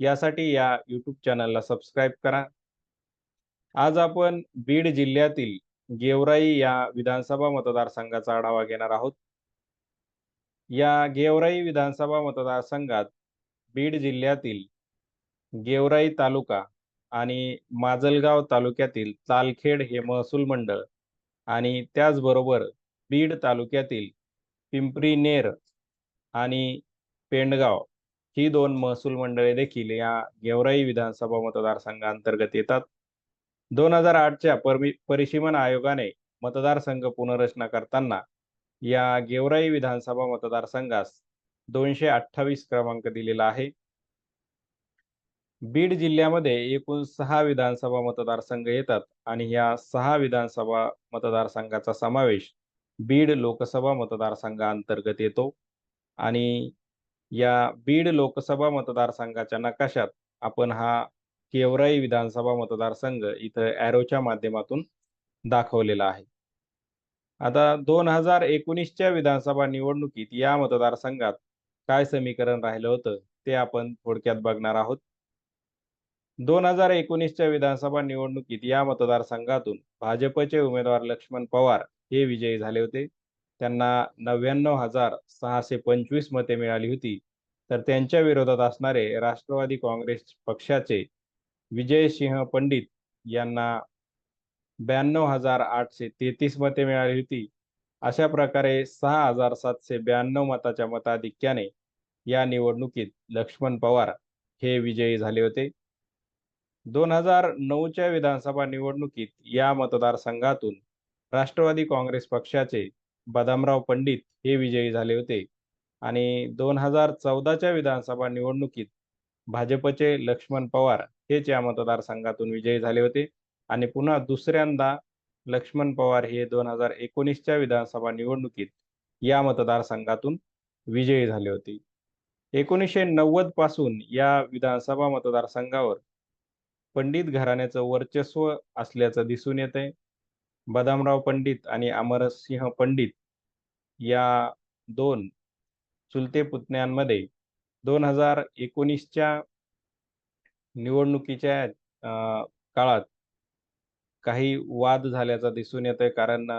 यासाठी या यूट्यूब चॅनलला सबस्क्राईब करा. आज आपण बीड जिल्ह्यातील गेवराई या विधानसभा मतदारसंघाचा आढावा घेणार आहोत. या गेवराई विधानसभा मतदारसंघात बीड जिल्ह्यातील गेवराई तालुका आणि माजलगाव तालुक्यातील तालखेड हे महसूल मंडळ आणि त्याचबरोबर बीड तालुक्यातील पिंपरी नेर आणि पेंडगाव ही दोन महसूल मंडळे देखील या गेवराई विधानसभा मतदारसंघांतर्गत येतात. दोन हजार आठच्या परिसीमन आयोगाने मतदारसंघ पुनर्रचना करताना या गेवराई विधानसभा मतदारसंघास दोनशे अठ्ठावीस क्रमांक दिलेला आहे. बीड जिल्ह्यामध्ये एकूण सहा विधानसभा मतदारसंघ येतात आणि या सहा विधानसभा मतदारसंघाचा समावेश बीड लोकसभा मतदारसंघाअंतर्गत येतो आणि या बीड लोकसभा मतदारसंघाच्या नकाशात आपण हा केवराई विधानसभा मतदारसंघ इथं ॲरोच्या माध्यमातून दाखवलेला आहे. आता दोन हजार एकोणीसच्या विधानसभा निवडणुकीत या मतदारसंघात काय समीकरण राहिलं होतं ते आपण थोडक्यात बघणार आहोत. दोन हजार एकोणीसच्या विधानसभा निवडणुकीत या मतदारसंघातून भाजपचे उमेदवार लक्ष्मण पवार हे विजयी झाले होते. त्यांना नव्याण्णव हजार सहाशे पंचवीस मते मिळाली होती. तर त्यांच्या विरोधात असणारे राष्ट्रवादी काँग्रेस पक्षाचे विजयसिंह पंडित यांना ब्याण्णव हजार आठशे तेहतीस मते मिळाली होती. अशा प्रकारे सहा हजार सातशे ब्याण्णव मताच्या मताधिक्याने या निवडणुकीत लक्ष्मण पवार हे विजयी झाले होते. दोन हजार नऊच्या विधानसभा निवडणुकीत या मतदारसंघातून राष्ट्रवादी काँग्रेस पक्षाचे बदामराव पंडित हे विजयी झाले होते. आणि दोन हजार चौदाच्या विधानसभा निवडणुकीत भाजपचे लक्ष्मण पवार हेच या मतदारसंघातून विजयी झाले होते. आणि पुन्हा दुसऱ्यांदा लक्ष्मण पवार हे दोन हजार एकोणीसच्या विधानसभा निवडणुकीत या मतदारसंघातून विजयी झाले होते. एकोणीसशे नव्वदपासून या विधानसभा मतदारसंघावर पंडित घराण्याचं वर्चस्व असल्याचं दिसून येत आहे बदामराव पंडित आणि अमरसिंह पंडित या दोन चुलते पुतण्यांमध्ये दोन हजार एकोणीसच्या निवडणुकीच्या काळात काही वाद झाल्याचा दिसून येतोय. कारण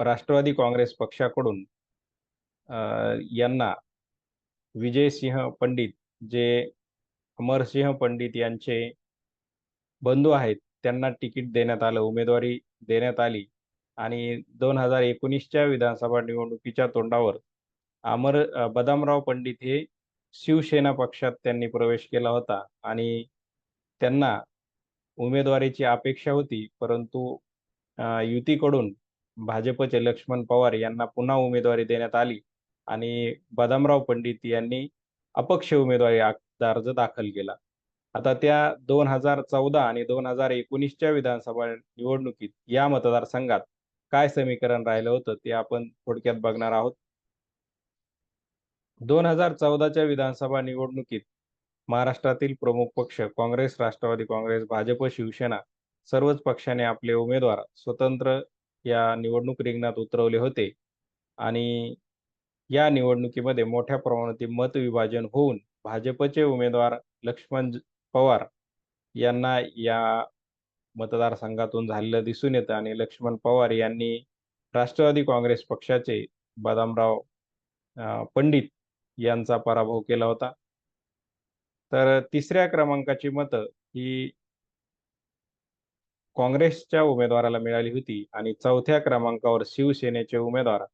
राष्ट्रवादी काँग्रेस पक्षाकडून यांना विजयसिंह पंडित जे अमरसिंह पंडित यांचे बंधू आहेत त्यांना तिकीट देण्यात आलं उमेदवारी देण्यात आली आणि दोन हजार एकोणीसच्या विधानसभा निवडणुकीच्या तोंडावर अमर बदामराव पंडित हे शिवसेना पक्षात त्यांनी प्रवेश केला होता आणि त्यांना उमेदवारीची अपेक्षा होती परंतु युतीकडून भाजपचे लक्ष्मण पवार यांना पुन्हा उमेदवारी देण्यात आली आणि बदामराव पंडित यांनी अपक्ष उमेदवारी अर्ज दाखल केला. आता त्या दोन हजार चौदा आणि दोन हजार एकोणीसच्या विधानसभा निवडणुकीत या मतदारसंघात काय समीकरण राहिलं होतं ते आपण थोडक्यात बघणार आहोत. दोन हजार चौदाच्या विधानसभा निवडणुकीत महाराष्ट्रातील प्रमुख पक्ष काँग्रेस राष्ट्रवादी काँग्रेस भाजप शिवसेना सर्वच पक्षाने आपले उमेदवार स्वतंत्र या निवडणूक रिंगणात उतरवले होते. आणि या निवडणुकीमध्ये मोठ्या प्रमाणात मत विभाजन होऊन भाजपचे उमेदवार लक्ष्मण पवार यांना या मतदारसंघातून झालेलं दिसून येतं आणि लक्ष्मण पवार यांनी राष्ट्रवादी काँग्रेस पक्षाचे बदामराव पंडित यांचा पराभव केला होता. तर तिसऱ्या क्रमांकाची मतं ही काँग्रेसच्या उमेदवाराला मिळाली होती आणि चौथ्या क्रमांकावर शिवसेनेचे उमेदवार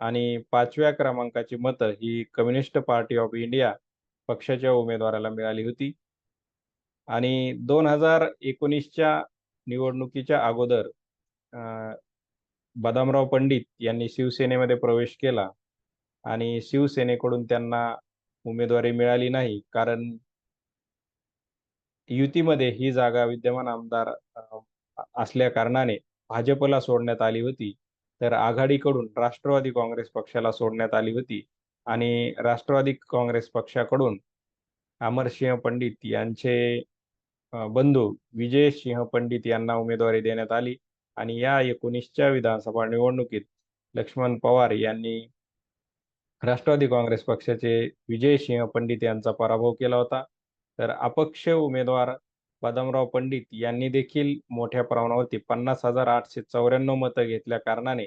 आणि पाचव्या क्रमांकाची मतं ही कम्युनिस्ट पार्टी ऑफ इंडिया पक्षाच्या उमेदवाराला मिळाली होती. आणि दोन हजार एकोणीसच्या निवडणुकीच्या अगोदर बदामराव पंडित यांनी शिवसेनेमध्ये प्रवेश केला आणि शिवसेनेकडून त्यांना उमेदवारी मिळाली नाही कारण युतीमध्ये ही जागा विद्यमान आमदार असल्या कारणाने भाजपला सोडण्यात आली होती. तर आघाडीकडून राष्ट्रवादी काँग्रेस पक्षाला सोडण्यात आली होती आणि राष्ट्रवादी काँग्रेस पक्षाकडून अमरसिंह पंडित यांचे बंधू विजय सिंह पंडित यांना उमेदवारी देण्यात आली आणि या एकोणीसच्या विधानसभा निवडणुकीत लक्ष्मण पवार यांनी राष्ट्रवादी काँग्रेस पक्षाचे विजय सिंह पंडित यांचा पराभव केला होता. तर अपक्ष उमेदवार बदामराव पंडित यांनी देखील मोठ्या प्रमाणावरती पन्नास हजार आठशे चौऱ्याण्णव मतं घेतल्या कारणाने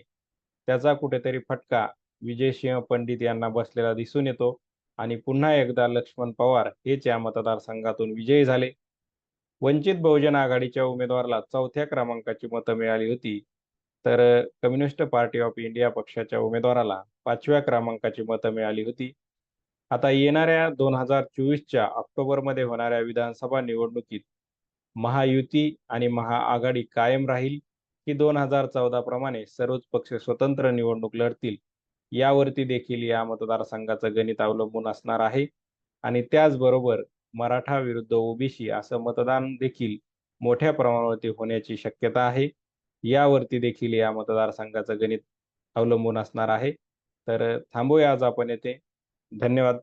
त्याचा कुठेतरी फटका विजयसिंह पंडित यांना बसलेला दिसून येतो. आणि पुन्हा एकदा लक्ष्मण पवार हेच या मतदारसंघातून विजयी झाले. वंचित बहुजन आघाडीच्या उमेदवाराला चौथ्या क्रमांकाची मतं मिळाली होती. तर कम्युनिस्ट पार्टी ऑफ इंडिया पक्षाच्या उमेदवाराला पाचव्या क्रमांकाची मतं मिळाली होती. आता येणाऱ्या दोन हजार चोवीसच्या ऑक्टोबरमध्ये होणाऱ्या विधानसभा निवडणुकीत महायुती आणि महाआघाडी कायम राहील की दोन हजार चौदा प्रमाणे सर्वच पक्ष स्वतंत्र निवडणूक लढतील यावरती देखील या मतदारसंघाचं गणित अवलंबून असणार आहे. आणि त्याचबरोबर मराठा विरुद्ध ओबीसी असं मतदान देखील मोठ्या प्रमाणावरती होण्याची शक्यता आहे. यावरती देखील या मतदारसंघाचं गणित अवलंबून असणार आहे. तर थांबूया आज आपण येथे. धन्यवाद.